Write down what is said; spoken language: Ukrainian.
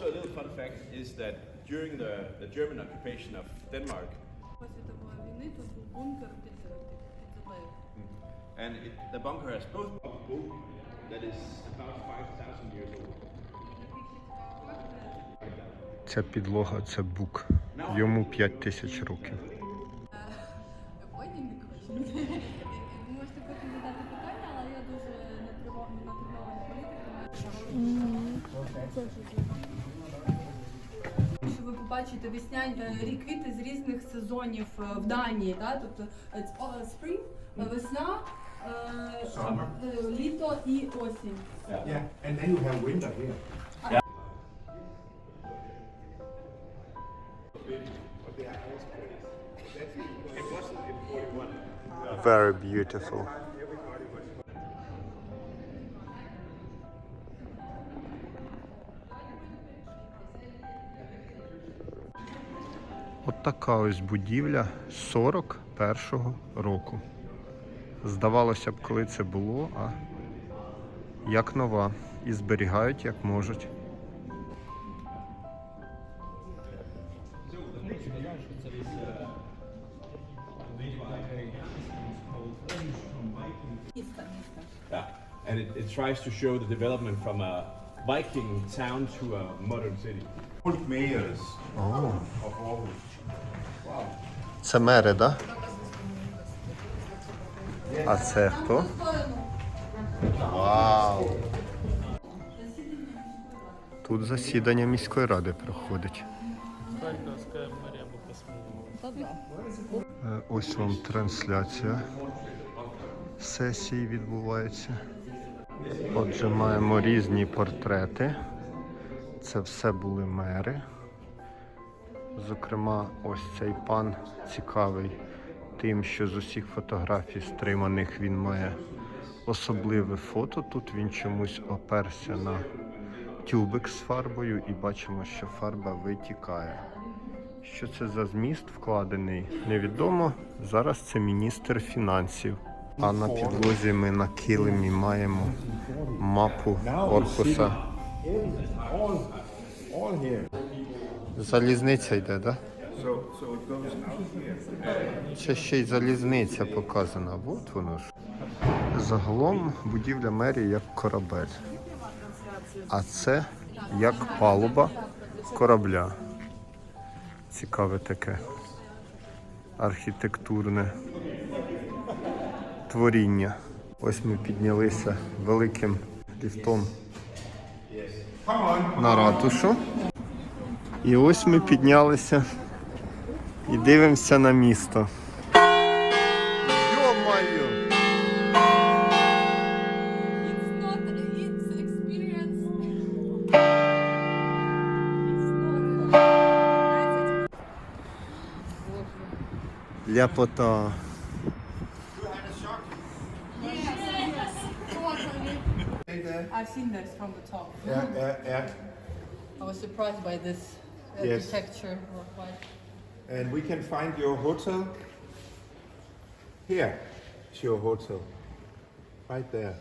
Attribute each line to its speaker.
Speaker 1: Also, a little fun fact is that during the, the German occupation of Denmark,
Speaker 2: світової війни тут був бункер під, землею.
Speaker 1: and it, the bunker has both a book that is about 5,000 years old.
Speaker 3: Ця підлога це бук. Йому 5 тисяч років.
Speaker 2: The question. Ви можете потім задати питання, але я дуже натривована політикою. Побачите весняні е, ріквіти з різних сезонів е, в Данії, да? тобто spring, е, весна, е, літо і осінь.
Speaker 4: Yeah, and then you have winter here.
Speaker 1: It wasn't in 41.
Speaker 3: Very beautiful. От ось будівля 41-го року. Здавалося б, коли це було, а як нова. І зберігають як можуть.
Speaker 1: Yeah, and it, it tries to show the development from a Viking town to a modern city.
Speaker 4: Old mayors
Speaker 3: О,
Speaker 4: of Aarhus.
Speaker 3: це мери, так? Да? А це хто? Вау! Тут засідання міської ради проходить. Е, Ось вам трансляція сесії відбувається. Отже, маємо різні портрети. Це все були мери. Зокрема, ось цей пан цікавий тим, що з усіх фотографій стриманих він має особливе фото. Тут він чомусь оперся на тюбик з фарбою і бачимо, що фарба витікає. Що це за зміст вкладений, невідомо. Зараз це міністр фінансів. А на підлозі ми на килимі маємо мапу
Speaker 4: here.
Speaker 3: Залізниця йде, так? Да? Ще ще й залізниця показана. От воно ж. Загалом будівля мерії як корабель. А це як палуба корабля. Цікаве таке архітектурне творіння. Ось ми піднялися великим ліфтом на ратушу. І ось ми піднялися і дивимося на місто. Ляпота.
Speaker 4: There.
Speaker 2: I've seen this from the top.
Speaker 4: Yeah, yeah, yeah.
Speaker 2: I was surprised by this
Speaker 4: Yes.
Speaker 2: architecture. Quite
Speaker 4: And we can find your hotel. Here is your hotel. Right there.